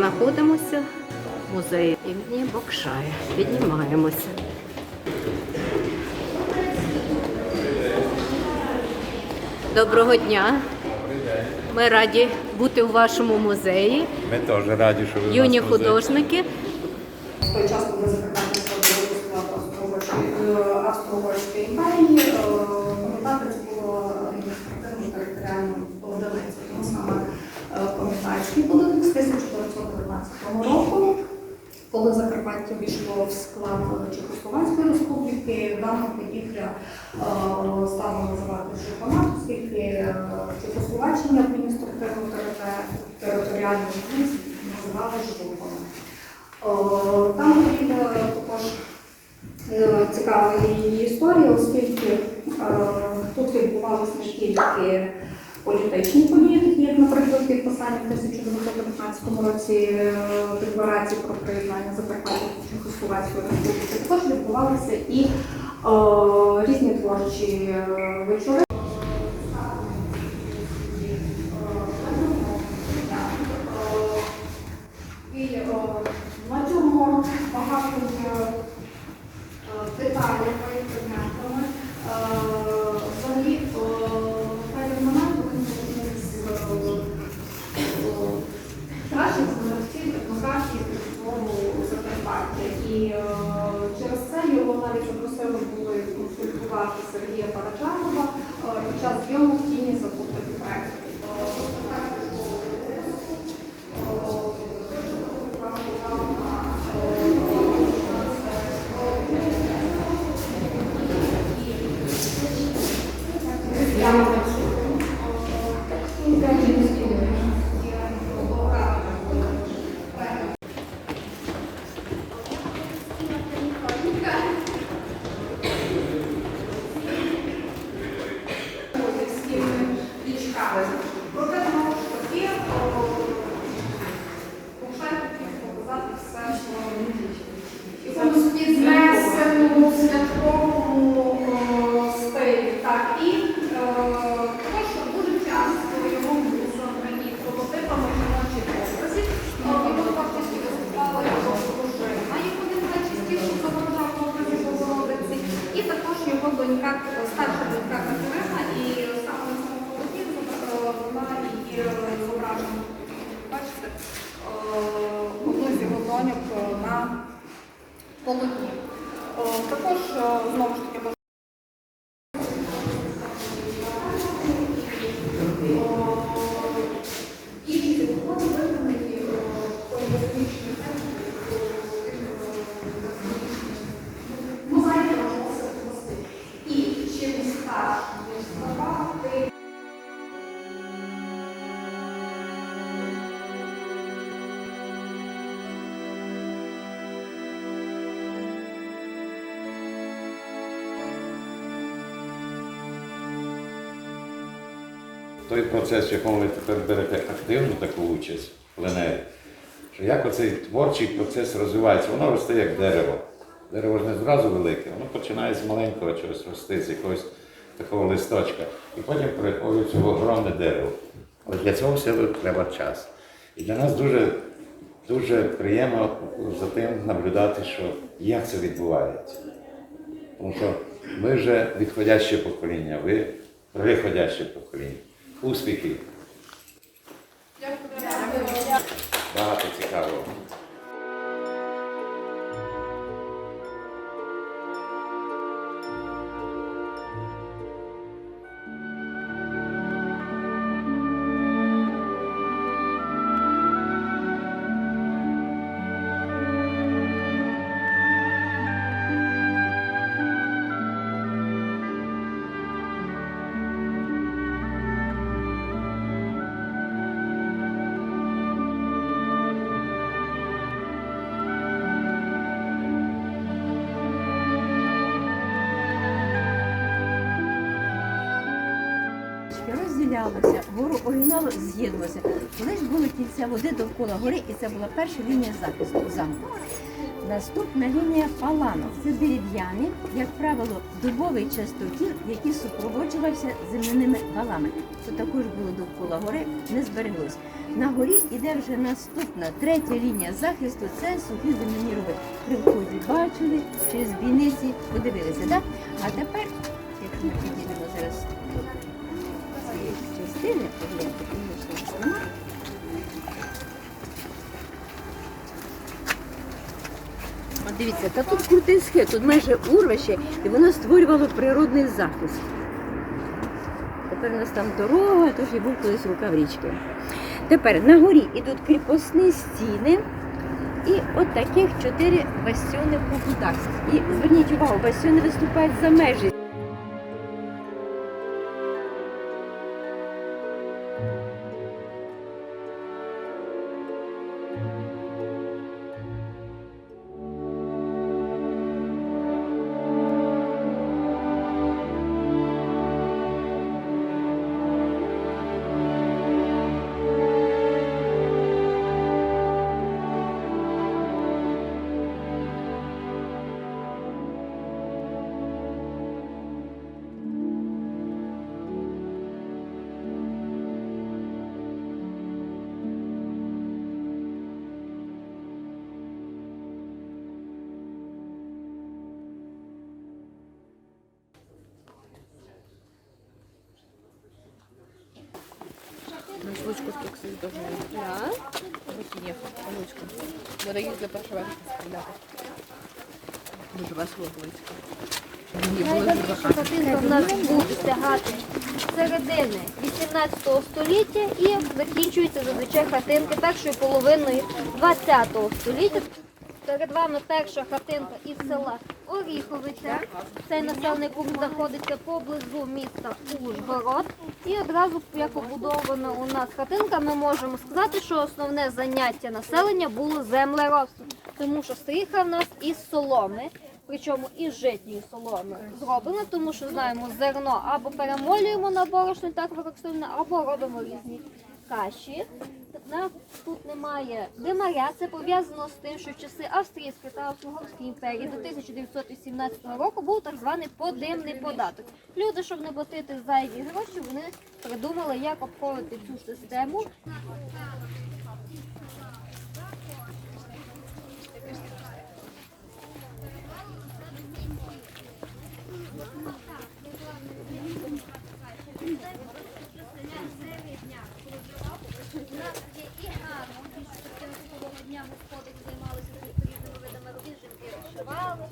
Знаходимося в музеї імені Бокшая. Піднімаємося. Доброго дня. Ми раді бути у вашому музеї. Ми теж раді, що ви Юні нас художники. В той час, коли входило Австро-Угорської- е, імперії, е, було адміністративно територіальною одиницею. Тому саме е, з 1919 року, коли Закарпаття війшло в склад Чехословацької республіки, дана будівля е, стала називати Жупанат, оскільки е, Чехословаччина адміністративно територіальну одиницю називали Жупаном. Там є також е, цікава її історія, оскільки е, тут відбувалися не тільки політичні події, як, наприклад, підписання в 1915 році е, декларації про приєднання Закарпаття Чехословацької республіки, також відбувалися і о, різні творчі е, вечори. І е, на цьому багато є е, деталей предметами. Е, Взагалі, е, певний момент один з е, кращих знавців етнографії твору Закарпаття. І е, через це його навіть попросили були консультувати Сергія Параджанова е, під час зйомок тіні забутих проєктів. Проте знову ж таки, Букшай хотів показати все, що якомусь піднесеному святковому о, стилі. Так, і е, також дуже часто його були зобрані прототипами жіночих образів. Е, Його фактично виступала його дружина, яку він найчастіше зображав в образі Богородиці, і також його донька, старша донька Катерина, і саме на цьому полотні е, і. Бачите, е, одну з його доньок е, на полотні. Також е, знову ж таки Той процес, в якому ви тепер берете активну таку участь в пленері, що як оцей творчий процес розвивається, воно росте як дерево. Дерево ж не зразу велике, воно починає з маленького чогось рости, з якогось такого листочка. І потім перетворюється в огромне дерево. Але для цього всього треба час. І для нас дуже, дуже приємно за тим наблюдати, що як це відбувається. Тому що ми вже відходяще покоління, ви приходяще покоління. Успіхів! Багато цікавого. Розділялося, гору оригіналу з'єднувалося. Колись були кільця води довкола гори, і це була перша лінія захисту замку. Наступна лінія паланок. Це дерев'яний, як правило, дубовий частокіл, який супроводжувався земляними валами. Це також було довкола гори, не збереглось. На горі іде вже наступна третя лінія захисту. Це сухі земляні рови. При вході бачили, через бійниці подивилися. Так? А тепер, якщо ми підійдемо зараз цієї частини, погляньте, конечно, сама. От дивіться, та тут крутий схід, тут майже урвище, і воно створювало природний захист. Тепер у нас там дорога, тож і був колись рукав річки. Тепер на горі йдуть кріпосні стіни і от таких чотири бастіони по кутах. І зверніть увагу, бастіони виступають за межі. Ручку з кексом дуже. Да? Руки є. Ручку. Вона їздила перший раз складати. Дуже хлопочка. Найдавніша хатинка в нас буде сягати середини 18 століття і закінчується зазвичай хатинки першої половиною 20 століття. Перед вами перша хатинка із села Оріховиця. Цей населений пункт знаходиться поблизу міста Ужгород. І одразу, як побудована у нас хатинка, ми можемо сказати, що основне заняття населення було землеробством, тому що стріха в нас із соломи. Причому із житньої соломи зроблено, тому що знаємо зерно або перемолюємо на борошно, так використовуємо, або робимо різні каші. На- Тут немає димаря. Це пов'язано з тим, що в часи Австрійської та Австро-Угорської імперії до 1918 року був так званий подимний податок. Люди, щоб не платити зайві гроші, вони придумали, як обходити цю систему. І гарно, що цього дня господи займалися різними видами робіт, жінки вишивали,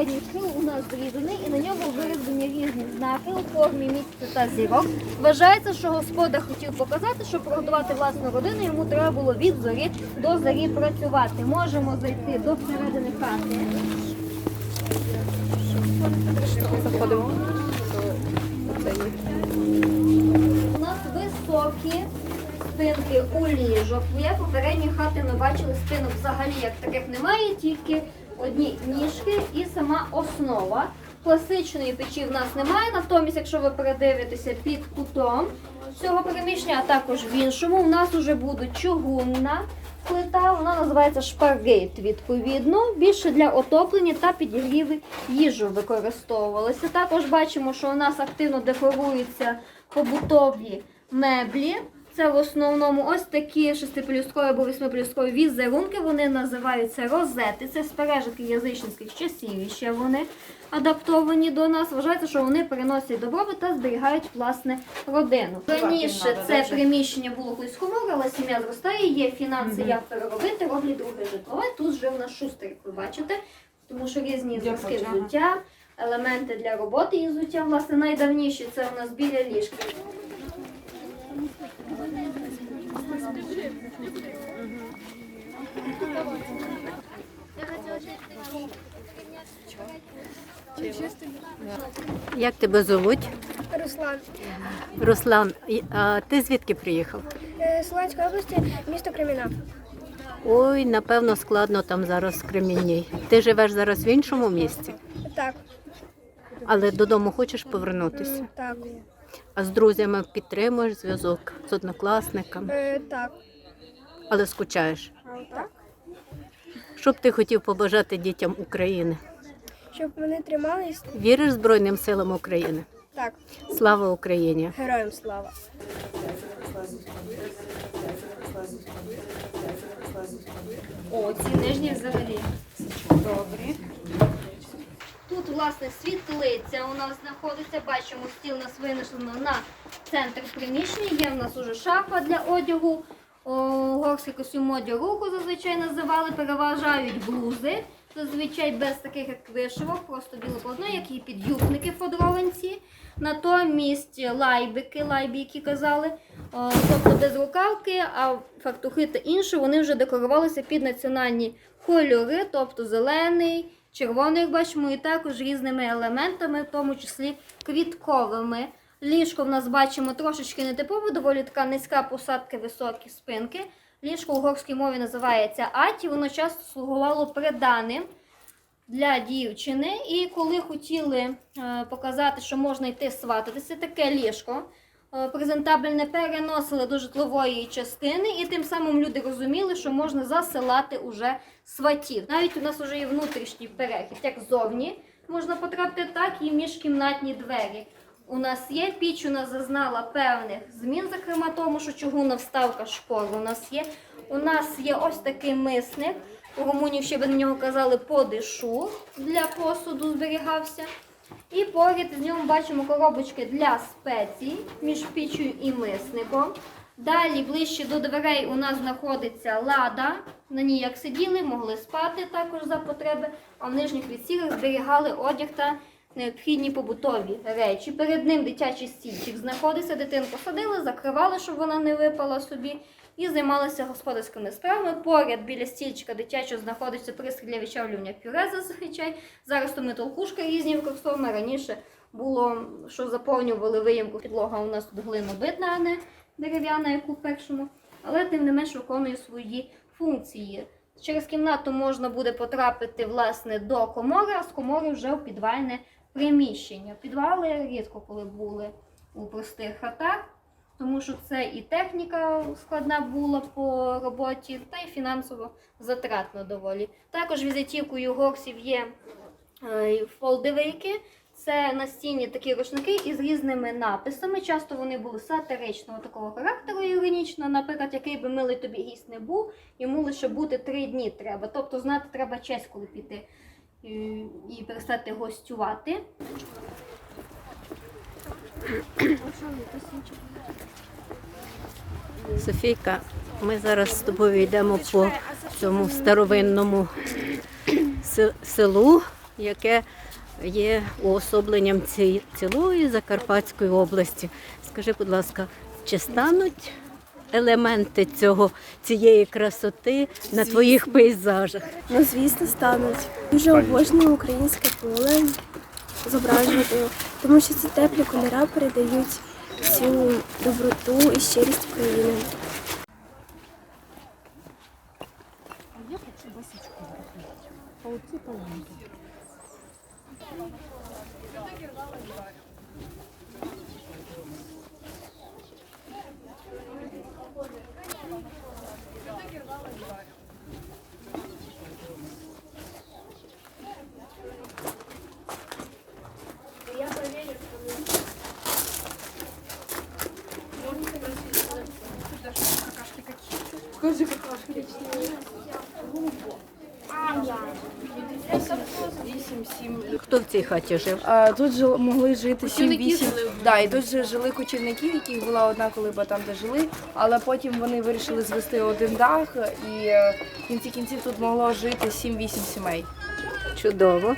Передній схил у нас зрізаний і на ньому вирізані різні знаки у формі місяця та зірок. Вважається, що господар хотів показати, що прогодувати власну родину йому треба було від зорі до зорі працювати. Можемо зайти до середини хати. Заходимо. У нас високі спинки у ліжок. Як попередньої хати ми бачили, спинок взагалі як таких немає, тільки одні ніжки і сама основа. Класичної печі в нас немає, натомість, якщо ви передивитеся під кутом цього переміщення, а також в іншому, у нас вже буде чугунна плита, вона називається шпаргейт, відповідно. Більше для отоплення та підігріви їжу використовувалося. Також бачимо, що у нас активно декоруються побутові меблі. Це в основному ось такі шестипелюсткові або восьмипелюсткові візерунки. Вони називаються розети. Це збережки язичницьких часів. І ще вони адаптовані до нас. Вважається, що вони приносять добробут та зберігають власне родину. Раніше це приміщення було колись комора, але сім'я зростає, є фінанси, як переробити, роблять друге житло. Тут жив наш шустрик, як ви бачите, тому що різні зразки взуття, елементи для роботи і взуття. Власне, найдавніші це у нас біля ліжки. Як тебе звуть? Руслан. Руслан, а ти звідки приїхав? Е, З Луганської області, місто Креміна. Ой, напевно, складно там зараз в Кремінній. Ти живеш зараз в іншому місці, Так, але додому хочеш повернутися. так. А з друзями підтримуєш зв'язок з однокласниками, Е, так. Але скучаєш. А. Що б ти хотів побажати дітям України? Щоб вони тримались. Віриш Збройним силам України? Так. Слава Україні! Героям слава. О, ці нижні взагалі. Добре. Тут, власне, світлиця у нас знаходиться. Бачимо, стіл у нас винесено на центр приміщення. Є в нас уже шафа для одягу. О, горський костюм моді руху зазвичай називали. Переважають блузи. Зазвичай без таких як вишивок, просто біле полотно, як і підюбники фодрованці. Натомість лайбики, лайбі, які казали, тобто без рукавки, а фартухи та інше вони вже декорувалися під національні кольори, тобто зелений, червоний, як бачимо, і також різними елементами, в тому числі квітковими. Ліжко в нас бачимо трошечки нетипове, доволі така низька посадка, високі спинки. Ліжко у горській мові називається аті, воно часто слугувало приданим для дівчини. І коли хотіли е, показати, що можна йти свататися, таке ліжко е, презентабельне переносили до житлової частини, і тим самим люди розуміли, що можна засилати уже сватів. Навіть у нас вже є внутрішній перехід, як зовні можна потрапити, так і міжкімнатні двері. У нас є піч, у нас зазнала певних змін, зокрема тому, що чугунна вставка шпор у нас є. У нас є ось такий мисник. У Румунії ще би на нього казали подишу для посуду зберігався. І поряд з ньому бачимо коробочки для спецій між піччю і мисником. Далі ближче до дверей у нас знаходиться лада. На ній як сиділи, могли спати також за потреби, а в нижніх відсілах зберігали одяг та необхідні побутові речі. Перед ним дитячий стільчик знаходиться, дитинку садили, закривали, щоб вона не випала собі, і займалися господарськими справами. Поряд біля стільчика дитячого знаходиться пристрій для відчавлювання пюре зазвичай. Зараз то ми толкушки різні використовуємо. Раніше було, що заповнювали виїмку. Підлога у нас тут глинобитна, а не дерев'яна, як у першому. Але тим не менш виконує свої функції. Через кімнату можна буде потрапити власне до комори, а з комори вже в підвальне приміщення. Підвали рідко коли були у простих хатах, тому що це і техніка складна була по роботі, та й фінансово затратно доволі. Також візитівкою горсів є е, фолдивики. Це настінні такі рушники із різними написами. Часто вони були сатиричного такого характеру іронічного. Наприклад, який би милий тобі гість не був, йому лише бути три дні треба. Тобто знати треба честь, коли піти і перестати гостювати. Софійка, ми зараз з тобою йдемо по цьому старовинному селу, яке є уособленням ці- цілої Закарпатської області. Скажи, будь ласка, чи стануть елементи цього, цієї красоти на твоїх пейзажах? Ну, звісно, стануть. Дуже обожнюю українське поле зображувати, тому що ці теплі кольори передають всю доброту і щирість України. Хто в цій хаті жив? А, Тут жили, могли жити Кочівники 7-8. Да, і тут же жили кочівники, яких була одна колиба там, де жили, але потім вони вирішили звести один дах, і е, в кінці кінців тут могло жити 7-8 сімей. Чудово.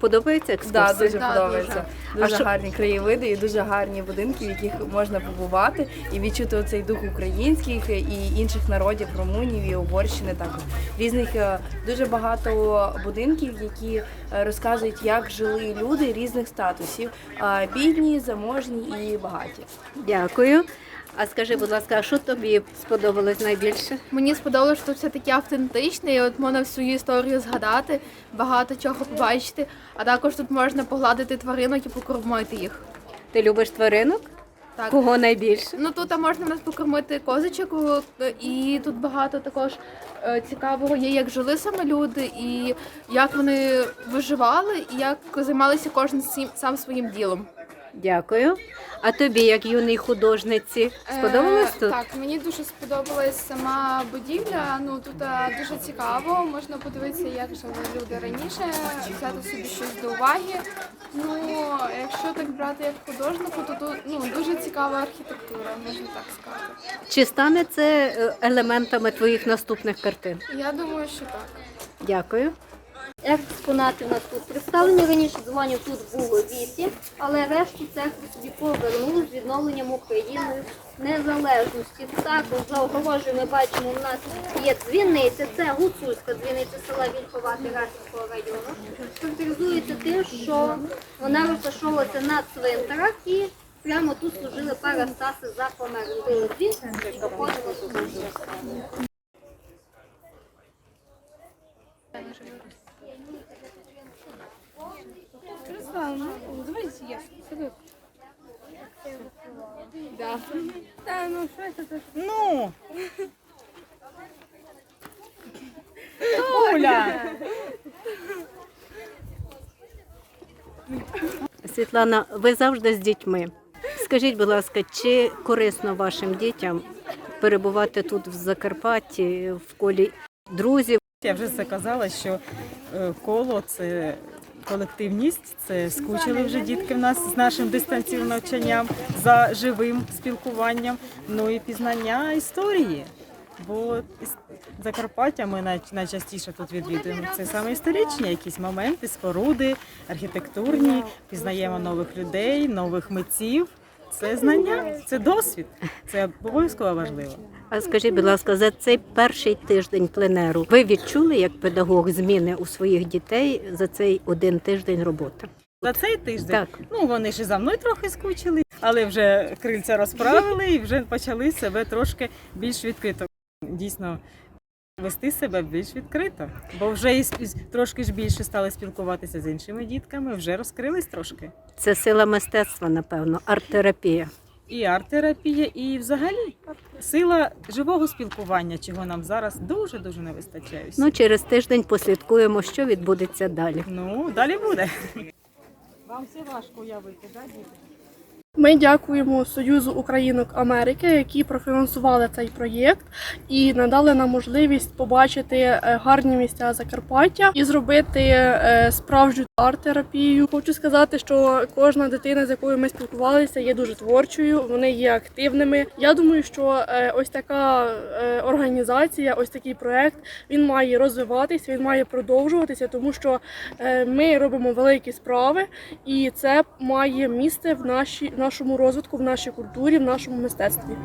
Подобається екскурсія? дуже Да, подобається. А Дуже що- гарні краєвиди і дуже гарні будинки, в яких можна побувати і відчути оцей дух українських і інших народів Румунів і Угорщини також. Різних е, дуже багато будинків, які е, розказують, як жили люди різних статусів: е, бідні, заможні і багаті. Дякую. А скажи, будь ласка, а що тобі сподобалось найбільше? Мені сподобалося, що все таке автентичне, і от можна всю історію згадати, багато чого побачити. А також тут можна погладити тваринок і покормити їх. Ти любиш тваринок? Так. Кого найбільше? Ну тут можна в нас покормити козочок, і тут багато також е, цікавого є, як жили саме люди, і як вони виживали, і як займалися кожен сам своїм ділом. Дякую. А тобі, як юній художниці, сподобалось Е, тут? Так, мені дуже сподобалась сама будівля. Ну тут е, дуже цікаво. Можна подивитися, як жили люди раніше, взяти собі щось до уваги. Ну, якщо так брати як художнику, то тут ну дуже цікава архітектура, можна так сказати. Чи стане це е, елементами твоїх наступних картин? Я думаю, що так. Дякую. Експонати у нас тут представлені. Раніше дзвонів тут було вісім, але решту церкви собі повернули з відновленням України незалежності. Також за огорожею ми бачимо, у нас є дзвіниця, це гуцульська дзвіниця села Вільхова Тирасівського району. Характеризується тим, що вона розташовувалася на цвинтарах і прямо тут служили парастаси за померлим. Били дзвін, доходило до служби. Ну. Оля. Світлана, ви завжди з дітьми. Скажіть, будь ласка, чи корисно вашим дітям перебувати тут в Закарпатті в колі друзів? Я вже це казала, що е, коло це колективність, це скучили вже дітки в нас з нашим дистанційним навчанням за живим спілкуванням, ну і пізнання історії. Бо Закарпаття ми най- найчастіше тут відвідуємо. Це саме історичні якісь моменти, споруди, архітектурні, пізнаємо нових людей, нових митців. Це знання, це досвід, це обов'язково важливо. А скажіть, будь ласка, за цей перший тиждень пленеру ви відчули як педагог зміни у своїх дітей за цей один тиждень роботи? За цей тиждень Так. ну вони і за мною трохи скучили, але вже крильця розправили і вже почали себе трошки більш відкрито. Дійсно вести себе більш відкрито, бо вже і трошки ж більше стали спілкуватися з іншими дітками, вже розкрились трошки. Це сила мистецтва, напевно, арт-терапія. І арт-терапія, і взагалі сила живого спілкування, чого нам зараз дуже дуже не вистачає. Ну, через тиждень послідкуємо, що відбудеться далі. ну далі буде. Вам все важко уявити, да, діти? Ми дякуємо Союзу Українок Америки, які профінансували цей проєкт і надали нам можливість побачити е, гарні місця Закарпаття і зробити е, справжню арт-терапію. Хочу сказати, що кожна дитина, з якою ми спілкувалися, є дуже творчою. Вони є активними. Я думаю, що е, ось така е, організація, ось такий проєкт, він має розвиватися, він має продовжуватися, тому що е, ми робимо великі справи, і це має місце в нашій в нашому розвитку, в нашій культурі, в нашому мистецтві.